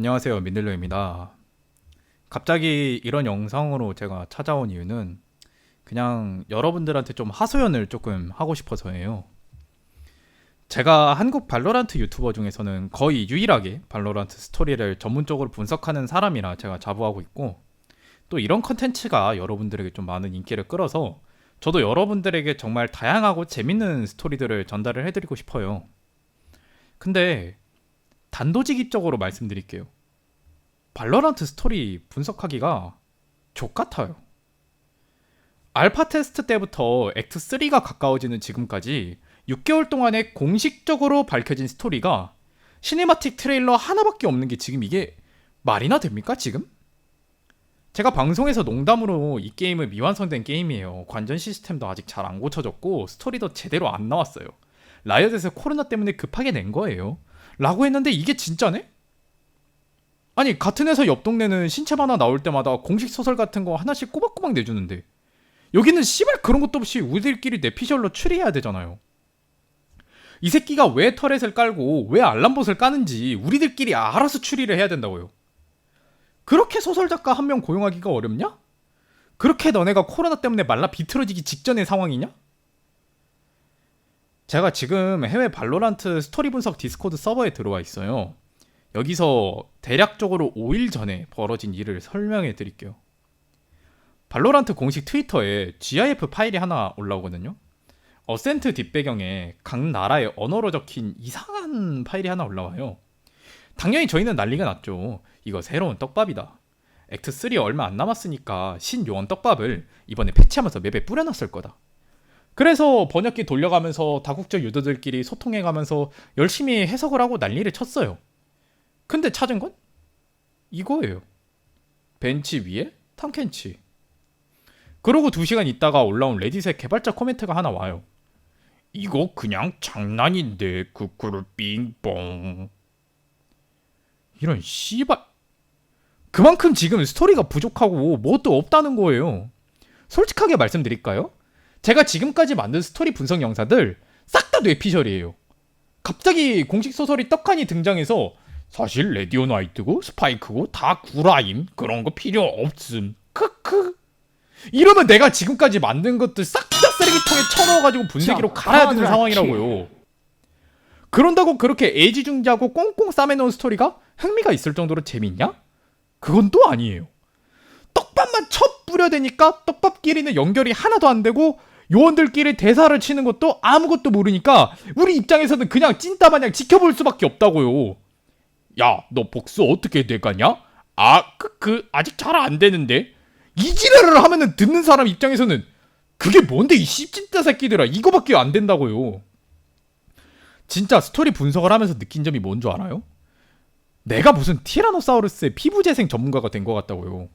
안녕하세요 민들레입니다. 갑자기 이런 영상으로 제가 찾아온 이유는 그냥 여러분들한테 좀 하소연을 조금 하고 싶어서예요. 제가 한국 발로란트 유튜버 중에서는 거의 유일하게 발로란트 스토리를 전문적으로 분석하는 사람이라 제가 자부하고 있고 또 이런 컨텐츠가 여러분들에게 좀 많은 인기를 끌어서 저도 여러분들에게 정말 다양하고 재밌는 스토리들을 전달을 해드리고 싶어요. 근데 단도직입적으로 말씀드릴게요. 발로란트 스토리 분석하기가 족 같아요. 알파 테스트 때부터 액트 3가 가까워지는 지금까지 6개월 동안에 공식적으로 밝혀진 스토리가 시네마틱 트레일러 하나밖에 없는 게 지금 이게 말이나 됩니까 지금? 제가 방송에서 농담으로 이 게임은 미완성된 게임이에요. 관전 시스템도 아직 잘 안 고쳐졌고 스토리도 제대로 안 나왔어요. 라이엇에서 코로나 때문에 급하게 낸 거예요. 라고 했는데 이게 진짜네? 아니 같은 회사 옆 동네는 신체 만화 나올 때마다 공식 소설 같은 거 하나씩 꼬박꼬박 내주는데 여기는 씨발 그런 것도 없이 우리들끼리 내 피셜로 추리해야 되잖아요. 이 새끼가 왜 터렛을 깔고 왜 알람봇을 까는지 우리들끼리 알아서 추리를 해야 된다고요. 그렇게 소설 작가 한 명 고용하기가 어렵냐? 그렇게 너네가 코로나 때문에 말라 비틀어지기 직전의 상황이냐? 제가 지금 해외 발로란트 스토리 분석 디스코드 서버에 들어와 있어요. 여기서 대략적으로 5일 전에 벌어진 일을 설명해 드릴게요. 발로란트 공식 트위터에 GIF 파일이 하나 올라오거든요. 어센트 뒷배경에 각 나라의 언어로 적힌 이상한 파일이 하나 올라와요. 당연히 저희는 난리가 났죠. 이거 새로운 떡밥이다. 액트 3 얼마 안 남았으니까 신요원 떡밥을 이번에 패치하면서 맵에 뿌려놨을 거다. 그래서 번역기 돌려가면서 다국적 유저들끼리 소통해가면서 열심히 해석을 하고 난리를 쳤어요. 근데 찾은 건 이거예요. 벤치 위에 탐켄치. 그러고 두 시간 있다가 올라온 레딧의 개발자 코멘트가 하나 와요. 이거 그냥 장난인데 쿠쿠르 빙뽕. 이런 씨발. 그만큼 지금 스토리가 부족하고 뭣도 없다는 거예요. 솔직하게 말씀드릴까요? 제가 지금까지 만든 스토리 분석 영상들 싹 다 뇌피셜이에요. 갑자기 공식 소설이 떡하니 등장해서 사실 레디오 나이트고 스파이크고 다 구라임 그런 거 필요 없음 크크 이러면 내가 지금까지 만든 것들 싹 다 쓰레기통에 쳐넣어가지고 분쇄기로 갈아야 되는 상황이라고요. 그런다고 그렇게 애지중지하고 꽁꽁 싸매놓은 스토리가 흥미가 있을 정도로 재밌냐? 그건 또 아니에요. 떡밥만 첫 뿌려대니까 떡밥끼리는 연결이 하나도 안 되고 요원들끼리 대사를 치는 것도 아무것도 모르니까 우리 입장에서는 그냥 찐따 마냥 지켜볼 수밖에 없다고요. 야, 너 복수 어떻게 돼가냐? 아, 그, 그, 아직 잘 안 되는데? 이 지랄을 하면은 듣는 사람 입장에서는 그게 뭔데 이 씹찐따 새끼들아 이거밖에 안 된다고요. 진짜 스토리 분석을 하면서 느낀 점이 뭔 줄 알아요? 내가 무슨 티라노사우루스의 피부 재생 전문가가 된 것 같다고요.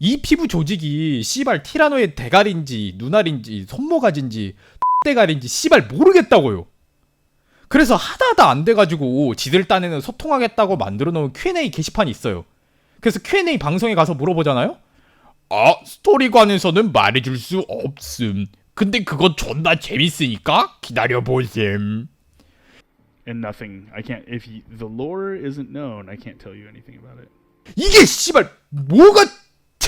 이 피부 조직이 씨발 티라노의 대가리인지 눈알인지 손모가지인지 대가리인지 씨발 모르겠다고요. 그래서 하다하다 안 돼가지고 지들 딴에는 소통하겠다고 만들어 놓은 Q&A 게시판이 있어요. 그래서 Q&A 방송에 가서 물어보잖아요. 아 스토리관에서는 말해줄 수 없음. 근데 그거 존나 재밌으니까 기다려 보셈. and nothing. I can't. If you, the lore isn't known, I can't tell you anything about it. 이게 씨발 뭐가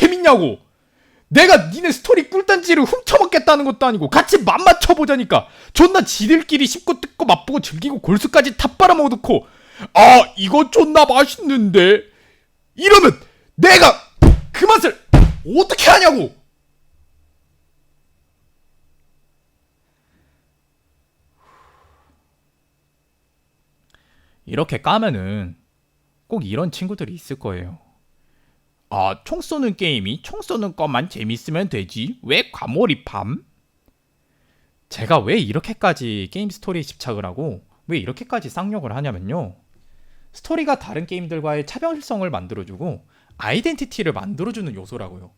재밌냐고. 내가 니네 스토리 꿀단지를 훔쳐먹겠다는 것도 아니고 같이 맘 맞춰보자니까. 존나 지들끼리 씹고 뜯고 맛보고 즐기고 골수까지 다 빨아먹어놓고. 아 이거 존나 맛있는데. 이러면 내가 그 맛을 어떻게 하냐고. 이렇게 까면은 꼭 이런 친구들이 있을 거예요. 아, 총 쏘는 게임이 총 쏘는 것만 재밌으면 되지. 왜 과몰입함? 제가 왜 이렇게까지 게임 스토리에 집착을 하고 왜 이렇게까지 쌍욕을 하냐면요. 스토리가 다른 게임들과의 차별성을 만들어주고 아이덴티티를 만들어주는 요소라고요.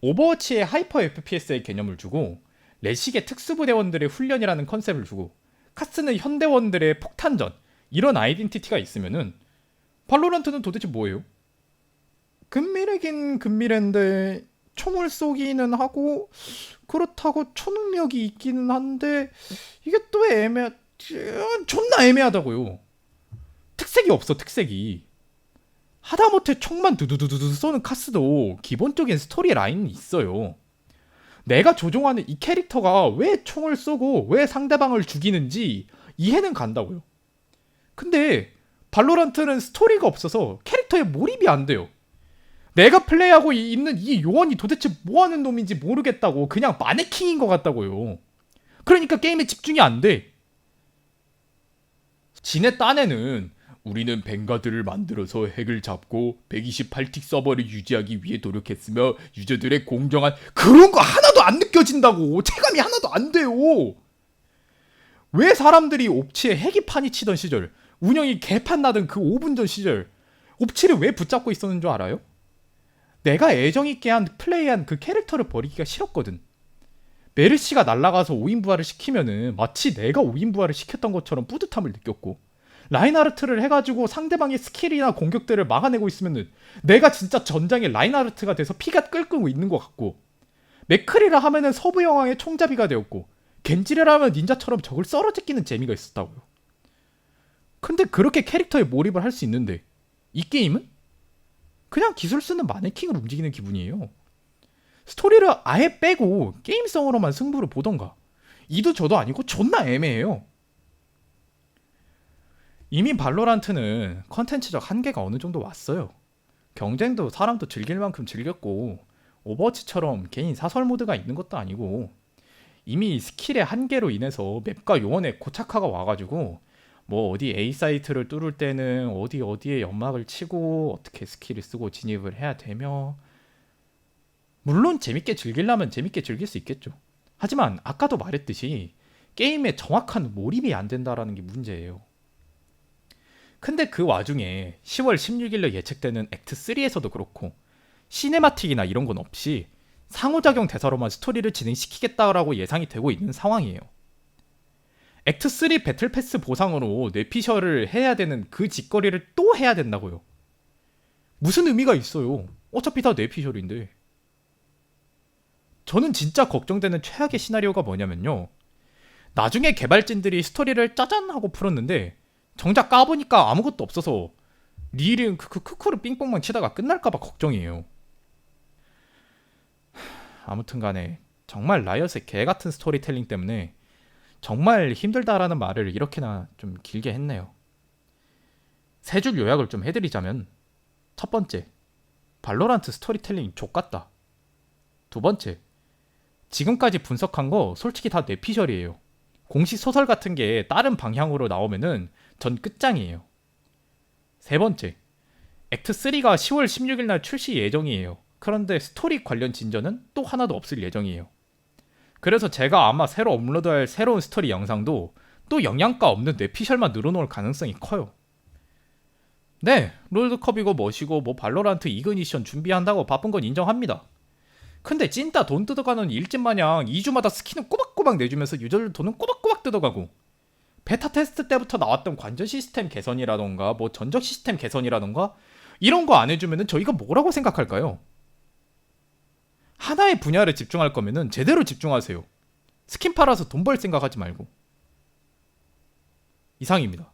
오버워치의 하이퍼 FPS의 개념을 주고 레식의 특수부대원들의 훈련이라는 컨셉을 주고 카스는 현대원들의 폭탄전 이런 아이덴티티가 있으면은 발로란트는 도대체 뭐예요? 금미래긴 금미래인데 총을 쏘기는 하고 그렇다고 초능력이 있기는 한데 이게 또 애매 존나 애매하다고요. 특색이 없어 특색이. 하다못해 총만 두두두두두 쏘는 카스도 기본적인 스토리 라인이 있어요. 내가 조종하는 이 캐릭터가 왜 총을 쏘고 왜 상대방을 죽이는지 이해는 간다고요. 근데 발로란트는 스토리가 없어서 캐릭터에 몰입이 안 돼요. 내가 플레이하고 이- 있는 이 요원이 도대체 뭐 하는 놈인지 모르겠다고 그냥 마네킹인 것 같다고요. 그러니까 게임에 집중이 안 돼. 진의 딴에는 우리는 뱅가드를 만들어서 핵을 잡고 128틱 서버를 유지하기 위해 노력했으며 유저들의 공정한 그런 거 하나도 안 느껴진다고 체감이 하나도 안 돼요. 왜 사람들이 옵치에 핵이 판이 치던 시절 운영이 개판 나던 그 5분 전 시절 옵치를 왜 붙잡고 있었는 줄 알아요? 내가 애정 있게 한 플레이한 그 캐릭터를 버리기가 싫었거든. 메르시가 날아가서 5인 부활을 시키면은 마치 내가 5인 부활을 시켰던 것처럼 뿌듯함을 느꼈고 라인하르트를 해가지고 상대방의 스킬이나 공격들을 막아내고 있으면은 내가 진짜 전장의 라인하르트가 돼서 피가 끓고 있는 것 같고 맥크리를 하면은 서부 여왕의 총잡이가 되었고 겐지를 하면 닌자처럼 적을 썰어 제끼는 재미가 있었다고요. 근데 그렇게 캐릭터에 몰입을 할 수 있는데 이 게임은 그냥 기술 쓰는 마네킹을 움직이는 기분이에요. 스토리를 아예 빼고 게임성으로만 승부를 보던가. 이도 저도 아니고 존나 애매해요. 이미 발로란트는 컨텐츠적 한계가 어느 정도 왔어요. 경쟁도 사람도 즐길 만큼 즐겼고 오버워치처럼 개인 사설 모드가 있는 것도 아니고 이미 스킬의 한계로 인해서 맵과 요원에 고착화가 와가지고 뭐 어디 A 사이트를 뚫을 때는 어디 어디에 연막을 치고 어떻게 스킬을 쓰고 진입을 해야 되며 물론 재밌게 즐기려면 재밌게 즐길 수 있겠죠. 하지만 아까도 말했듯이 게임에 정확한 몰입이 안 된다라는 게 문제예요. 근데 그 와중에 10월 16일로 예측되는 액트 3에서도 그렇고 시네마틱이나 이런 건 없이 상호작용 대사로만 스토리를 진행시키겠다라고 예상이 되고 있는 상황이에요. 액트 3 배틀 패스 보상으로 뇌피셜을 해야 되는 그 짓거리를 또 해야 된다고요. 무슨 의미가 있어요? 어차피 다 뇌피셜인데. 저는 진짜 걱정되는 최악의 시나리오가 뭐냐면요. 나중에 개발진들이 스토리를 짜잔 하고 풀었는데 정작 까보니까 아무것도 없어서 리일은 크크 크크를 삥뽕만 치다가 끝날까봐 걱정이에요. 하, 아무튼 간에 정말 라이엇의 개 같은 스토리텔링 때문에 정말 힘들다라는 말을 이렇게나 좀 길게 했네요. 세 줄 요약을 좀 해드리자면 첫 번째, 발로란트 스토리텔링 족같다. 두 번째, 지금까지 분석한 거 솔직히 다 뇌피셜이에요. 공식 소설 같은 게 다른 방향으로 나오면은 전 끝장이에요. 세 번째, 액트 3가 10월 16일 날 출시 예정이에요. 그런데 스토리 관련 진전은 또 하나도 없을 예정이에요. 그래서 제가 아마 새로 업로드할 새로운 스토리 영상도 또 영양가 없는 뇌피셜만 늘어놓을 가능성이 커요. 네, 롤드컵이고 뭐시고 뭐 발로란트 이그니션 준비한다고 바쁜 건 인정합니다. 근데 찐따 돈 뜯어가는 일진 마냥 2주마다 스킨을 꼬박꼬박 내주면서 유저들 돈은 꼬박꼬박 뜯어가고 베타 테스트 때부터 나왔던 관전 시스템 개선이라던가 뭐 전적 시스템 개선이라던가 이런 거 안 해주면은 저희가 뭐라고 생각할까요? 하나의 분야를 집중할 거면은 제대로 집중하세요. 스킨 팔아서 돈 벌 생각하지 말고. 이상입니다.